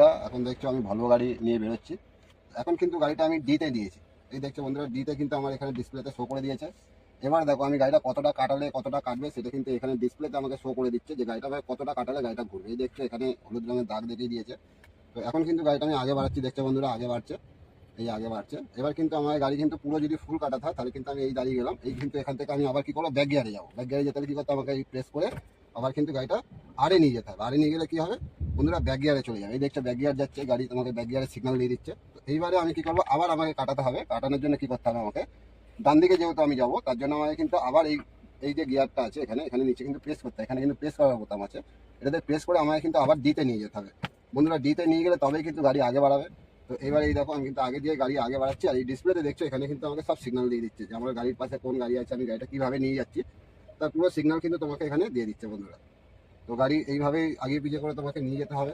বন্ধুরা, এখন দেখছ আমি ভলভো গাড়ি নিয়ে বেরোচ্ছি। এখন কিন্তু গাড়িটা আমি ডিতে দিয়েছি। এই দেখছ বন্ধুরা ডিতে কিন্তু আমার এখানে ডিসপ্লেতে শো করে দিয়েছে। এবার দেখো, আমি গাড়িটা কতটা কাটালে কতটা কাটবে সেটা কিন্তু এখানে ডিসপ্লেতে আমাকে শো করে দিচ্ছে যে গাড়িটা কতটা কাটালে গাড়িটা ঘুরবে। এই দেখছ, এখানে হলুদ রঙের দাগ দেখিয়ে দিয়েছে। তো এখন কিন্তু গাড়িটা আমি আগে বাড়াচ্ছি, দেখছ বন্ধুরা, আগে বাড়ছে। এই আগে বাড়ছে। এবার কিন্তু আমার গাড়ি কিন্তু পুরো যদি ফুল কাটাতে হয় তাহলে কিন্তু আমি এই দাঁড়িয়ে গেলাম। এই কিন্তু এখান থেকে আমি আবার কি করব? ব্যাক গিয়ারে যাব। ব্যাক গিয়ারে যেতে হলে কি করতে আমাকে এই প্রেস করে আবার কিন্তু গাড়িটা আরে নিয়ে যেতে হবে। আরে নিয়ে গেলে কি হবে? বন্ধুরা ব্যাক গিয়ারে চলে যাবে। এই দেখছ ব্যাক গিয়ার যাচ্ছে, গাড়ি তোমাকে ব্যাক সিগনাল দিয়ে দিচ্ছে। তো এইবারে আমি কি করব? আবার আমাকে কাটাতে হবে। কাটানোর জন্য কি করতে হবে আমাকে? ডান দিকে যেহেতু আমি যাব, তার জন্য আমাকে কিন্তু আবার এই এই যে গিয়ারটা আছে এখানে এখানে নিচে কিন্তু প্রেস করতে এখানে কিন্তু প্রেস করার বোতাম আছে। এটাতে প্রেস করে আমাকে কিন্তু আবার ডিতে নিয়ে যেতে হবে। বন্ধুরা ডিতে নিয়ে গেলে তবেই কিন্তু গাড়ি আগে বাড়াবে। তো এবার এই দেখো, আমি কিন্তু আগে দিয়ে গাড়ি আগে বাড়াচ্ছি। আর এই ডিসপ্লেতে দেখছ, এখানে কিন্তু আমাকে সব সিগনাল দিয়ে দিচ্ছে যে আমার গাড়ির পাশে কোন গাড়ি আছে, আমি গাড়িটা কীভাবে নিয়ে যাচ্ছি। তার পুরো সিগনাল কিন্তু তোমাকে এখানে দিয়ে দিচ্ছে বন্ধুরা। তো গাড়ি এইভাবেই আগে পিছিয়ে করে তোমাকে নিয়ে যেতে হবে।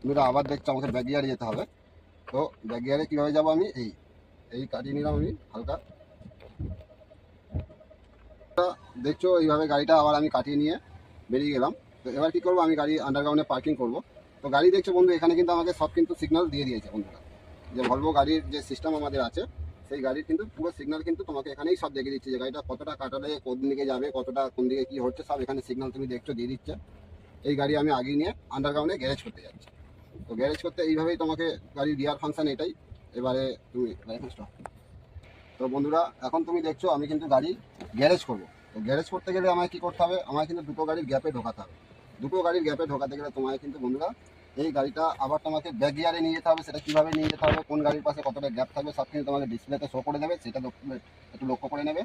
বন্ধুরা, আবার দেখছ আমাকে ব্যাক গিয়ারে যেতে হবে। তো ব্যাক গিয়ারে কীভাবে যাব আমি? এই এই কাটিয়ে নিলাম আমি, হালকা। দেখছ, এইভাবে গাড়িটা আবার আমি কাটিয়ে নিয়ে বেরিয়ে গেলাম। তো এবার কী করব, আমি গাড়ি আন্ডারগ্রাউন্ডে পার্কিং করব। তো গাড়ি দেখছ বন্ধু, এখানে কিন্তু আমাকে সব কিন্তু সিগন্যাল দিয়ে দিয়েছে বন্ধুরা। যে ভলভো গাড়ির যে সিস্টেম আমাদের আছে সেই গাড়ির কিন্তু পুরো সিগন্যাল কিন্তু তোমাকে এখানেই সব দেখে দিচ্ছে যে গাড়িটা কতটা কাটালে, কোন দিকে যাবে, কতটা কোন দিকে কি হচ্ছে, সব এখানে সিগন্যাল তুমি দেখছ, দিয়ে দিচ্ছে। এই গাড়ি আমি আগিয়ে নিয়ে আন্ডারগ্রাউন্ডে গ্যারেজ করতে যাচ্ছি। তো গ্যারেজ করতে এইভাবেই তোমাকে গাড়ির গিয়ার ফাংশান এটাই। এবারে তুমি তো বন্ধুরা, এখন তুমি দেখছ আমি কিন্তু গাড়ি গ্যারেজ করব। তো গ্যারেজ করতে গেলে আমায় কি করতে হবে? আমায় কিন্তু দুটো গাড়ির গ্যাপে ঢোকাতে হবে। দুটো গাড়ির গ্যাপে ঢোকাতে গেলে তোমায় কিন্তু বন্ধুরা এই গাড়িটা আবার তোমাকে ব্যাক গিয়ারে নিয়ে যেতে হবে, সেটা কীভাবে নিয়ে যেতে হবে, কোন গাড়ির পাশে কতটা গ্যাপ থাকবে, সব কিছু তোমাকে ডিসপ্লেতে শো করে দেবে, সেটা একটু লক্ষ্য করে নেবে।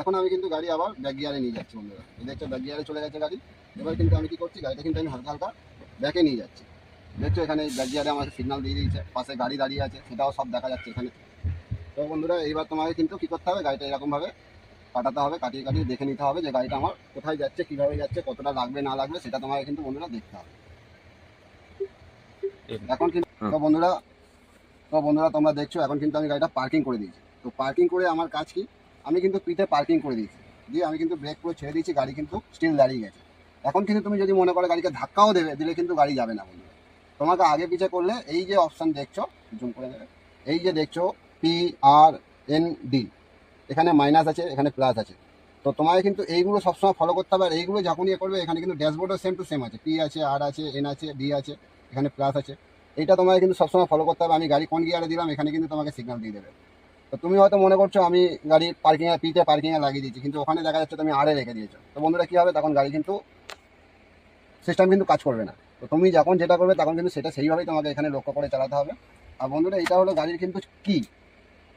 এখন আমি কিন্তু গাড়ি আবার ব্যাক গিয়ারে নিয়ে যাচ্ছি বন্ধুরা। দেখছ ব্যাক গিয়ারে চলে গেছে গাড়ি। এবার কিন্তু আমি কি করছি, গাড়িটা কিন্তু আমি হালকা হালকা ব্যাকে নিয়ে যাচ্ছি। দেখছ, এখানে ব্যাক গিয়ারে আমাকে সিগনাল দিয়ে দিয়েছে, পাশে গাড়ি দাঁড়িয়ে আছে, সেটাও সব দেখা যাচ্ছে এখানে। তো বন্ধুরা, এইবার তোমাকে কিন্তু কী করতে হবে, গাড়িটা এরকমভাবে কাটাতে হবে, কাটিয়ে কাটিয়ে দেখে নিতে হবে যে গাড়িটা আমার কোথায় যাচ্ছে, কীভাবে যাচ্ছে, কতটা লাগবে, না লাগবে, সেটা তোমাকে কিন্তু বন্ধুরা দেখতে হবে। এখন কিন্তু তো বন্ধুরা তো বন্ধুরা তোমরা দেখছ এখন কিন্তু আমি গাড়িটা পার্কিং করে দিয়েছি। তো পার্কিং করে আমার কাজ কি? আমি কিন্তু পিঠে পার্কিং করে দিয়েছি। দিয়ে আমি কিন্তু ব্রেক করে ছেড়ে দিয়েছি গাড়ি কিন্তু স্টিল দাঁড়িয়ে গেছে। এখন কিন্তু তুমি যদি মনে করো গাড়িকে ধাক্কাও দেবে দিলে কিন্তু গাড়ি যাবে না বন্ধুরা। তোমাকে আগে পিছে করলে এই যে অপশন দেখছ জুম করে দেবে। এই যে দেখছ পি আর এন ডি এখানে মাইনাস আছে এখানে প্লাস আছে। তো তোমাকে কিন্তু এইগুলো সবসময় ফলো করতে হবে। আর এইগুলো যখন ইয়ে করবে, এখানে কিন্তু ড্যাশবোর্ডও সেম টু সেম আছে। পি আছে আর আছে এন আছে ডি আছে, এখানে প্লাস আছে। এইটা তোমাকে কিন্তু সবসময় ফলো করতে হবে। আমি গাড়ি কোন গিয়ারে দিলাম, এখানে কিন্তু তোমাকে সিগন্যাল দিয়ে দেবে। তো তুমি হয়তো মনে করছ, আমি গাড়ি পার্কিংয়ে পিতে পার্কিংয়ে লাগিয়ে দিয়েছি, কিন্তু ওখানে দেখা যাচ্ছে তুমি আরে রেখে দিয়েছ। তো বন্ধুরা, কী হবে? তখন গাড়ি কিন্তু সিস্টেম কিন্তু কাজ করবে না। তো তুমি যখন যেটা করবে, তখন কিন্তু সেটা সেইভাবেই তোমাকে এখানে লক্ষ্য করে চালাতে হবে। আর বন্ধুরা এটা হলো গাড়ির কিন্তু কি?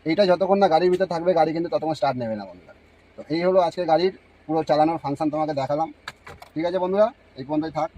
এইটা যতক্ষণ না গাড়ির ভিতরে থাকবে, গাড়ি কিন্তু ততক্ষণ স্টার্ট নেবে না বন্ধুরা। তো এই হলো আজকে গাড়ির পুরো চালানোর ফাংশন তোমাকে দেখালাম। ঠিক আছে বন্ধুরা, এই পর্যন্তই থাক।